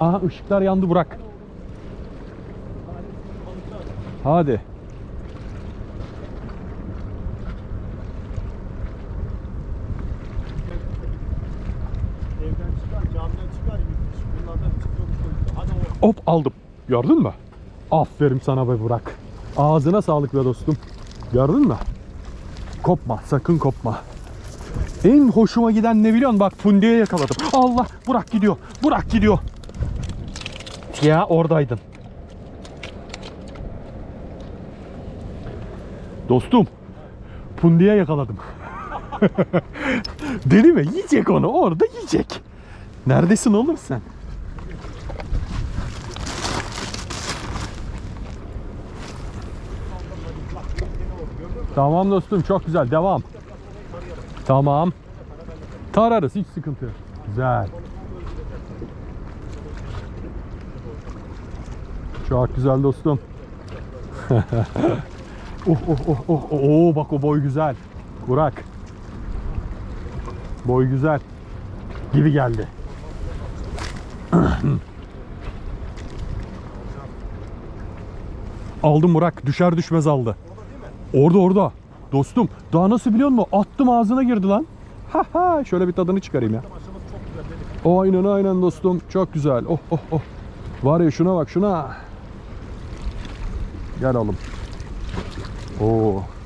Aha ışıklar yandı Burak. Hadi. Hop aldım. Gördün mü? Aferin sana be Burak. Ağzına sağlık be dostum. Gördün mü? Kopma, sakın kopma. En hoşuma giden ne biliyorsun? Bak Fundi'ye yakaladım. Allah! Burak gidiyor. Burak gidiyor. Ya oradaydın. Dostum. Fundi'ye yakaladım. Deli mi? Yiyecek onu. Orada yiyecek. Neredesin oğlum sen? Tamam dostum çok güzel devam. Tamam. Tararız hiç sıkıntı yok. Güzel. Çok güzel dostum. oh oh oh oh oh Oo, bak o boy güzel. Burak. Boy güzel. Gibi geldi. Aldım Burak. Düşer düşmez aldı. Orada orada. Dostum daha nasıl biliyor musun? Attım ağzına girdi lan. Ha ha şöyle bir tadını çıkarayım ya. Aynen aynen dostum. Çok güzel. Oh oh oh. Var ya şuna bak şuna. Gel oğlum. Oo.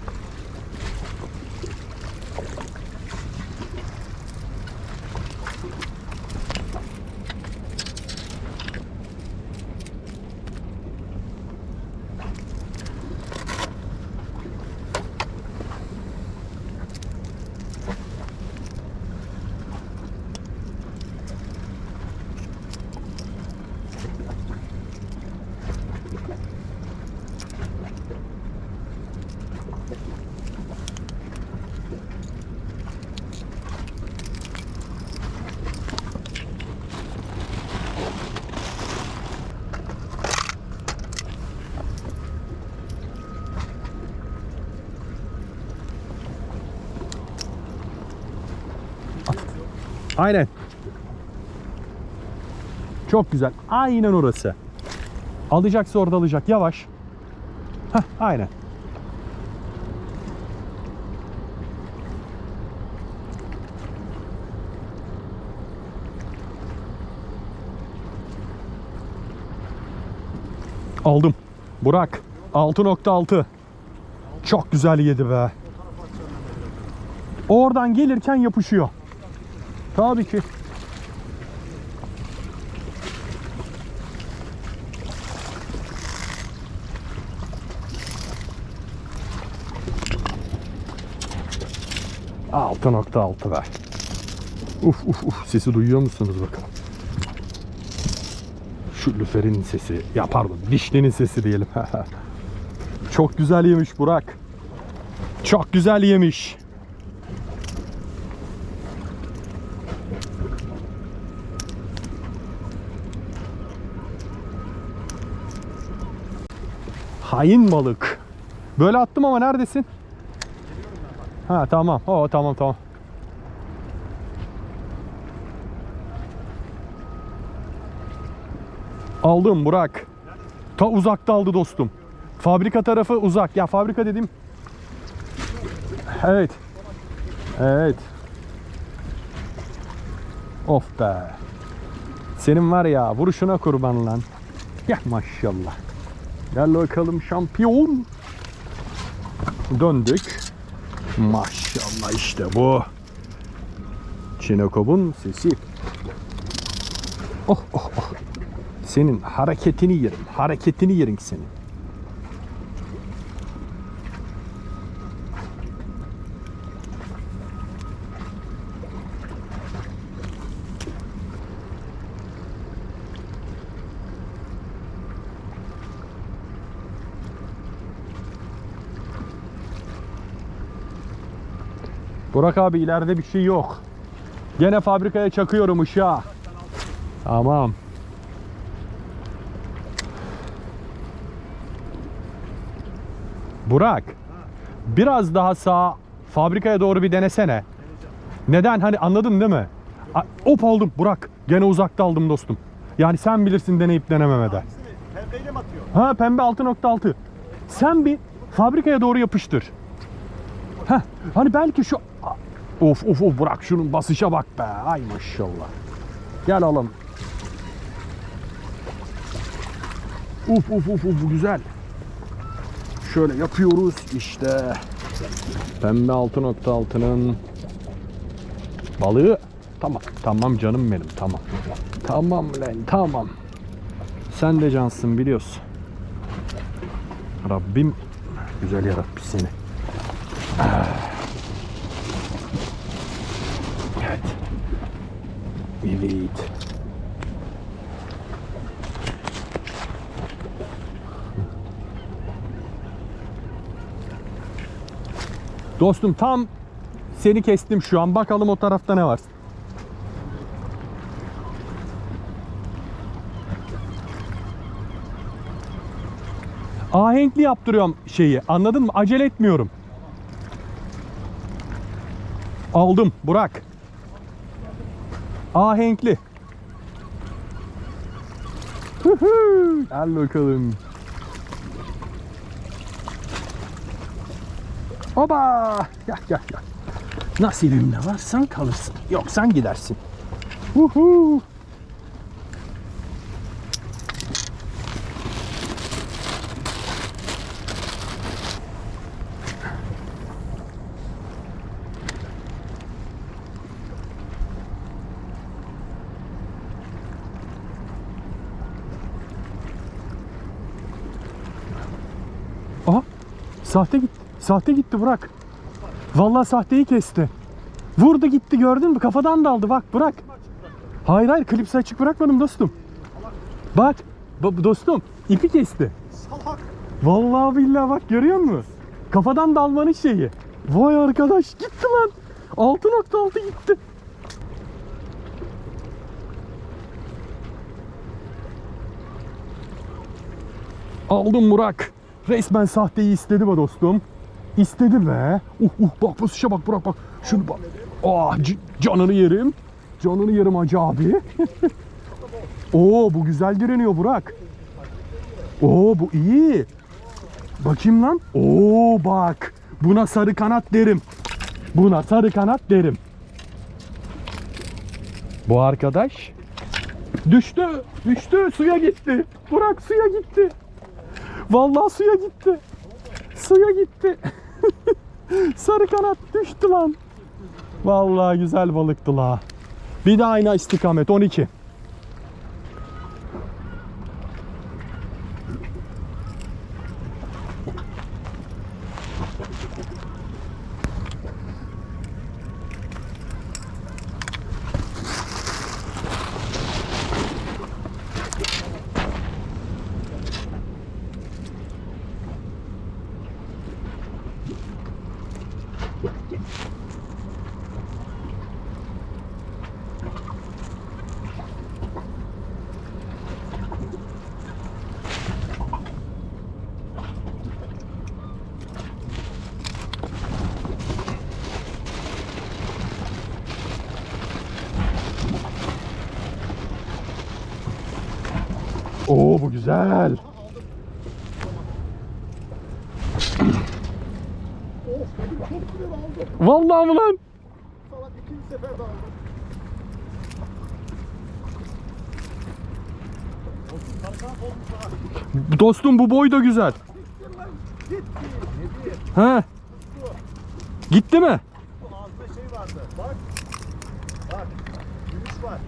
Aynen. Çok güzel. Aynen orası. Alacaksa orada alacak. Yavaş. Heh, aynen. Aldım. Burak. 6.6. Çok güzel yedi be. Oradan gelirken yapışıyor. Tabii ki. Altı nokta altı be. Uf uf uf sesi duyuyor musunuz bakalım. Şu lüferin sesi. Ya pardon dişlinin sesi diyelim. Çok güzel yemiş Burak. Çok güzel yemiş. Hain balık. Böyle attım ama neredesin? Ha tamam. O tamam tamam. Aldım Burak. Ta uzakta aldı dostum. Fabrika tarafı uzak. Ya fabrika dedim. Evet. Evet. Of be. Senin var ya vuruşuna kurban lan. Ya maşallah. Gel bakalım şampiyon. Döndük. Maşallah işte bu. Çinekop'un sesi. Oh oh oh. Senin hareketini yerim. Hareketini yerim senin. Burak abi ileride bir şey yok. Gene fabrikaya çakıyorum ışığa. Tamam. Burak. Biraz daha sağ fabrikaya doğru bir denesene. Neden? Hani anladın değil mi? A- Hop aldım Burak. Gene uzakta aldım dostum. Yani sen bilirsin deneyip denememede. Pembeyle mi atıyor? Ha pembe 6.6. Sen bir fabrikaya doğru yapıştır. Heh, hani belki şu... Of of of bırak şunun basışa bak be. Ay maşallah. Gel alalım. Uf uf uf uf güzel. Şöyle yapıyoruz işte. Pembe 6.6'nın balığı. Tamam. Tamam canım benim tamam. Tamam lan tamam. Sen de cansın biliyorsun. Rabbim güzel yaratmış seni. Evet. Evet. Dostum tam seni kestim şu an. Bakalım o tarafta ne var. Ahenkli yaptırıyorum şeyi. Anladın mı? Acele etmiyorum. Aldım. Burak. Ahenkli. Gel bakalım. Oba! Gel gel gel. Nasibimde varsan kalırsın. Yoksan gidersin. Uhu. Aha sahte gitti. Sahte gitti Burak. Vallahi sahteyi kesti. Vurdu gitti gördün mü? Kafadan daldı bak Burak. Hayır hayır klipsi açık bırakmadım dostum. Bak ba- dostum ipi kesti. Vallahi billahi bak görüyor musun? Kafadan dalmanın şeyi. Vay arkadaş gitti lan. 6.6 gitti. Aldım Burak. Resmen sahteyi istedi be dostum. İstedi be. Uh uh bak bu şişe bak Burak bak. Şunu bak. Ah canını yerim. Canını yerim hacı abi. Oo bu güzel direniyor Burak. Oo bu iyi. Bakayım lan. Oo bak. Buna sarı kanat derim. Buna sarı kanat derim. Bu arkadaş düştü. Düştü. Suya gitti. Burak suya gitti. Vallahi suya gitti. Suya gitti. sarı kanat düştü lan. Vallahi güzel balıktı la. Bir de aynı istikamet 12. Oo bu güzel. Vallahi mı lan? Dostum bu boy da güzel. He. Gitti mi? Bu ağzında şey vardı. Bak. Bak. Gümüş var.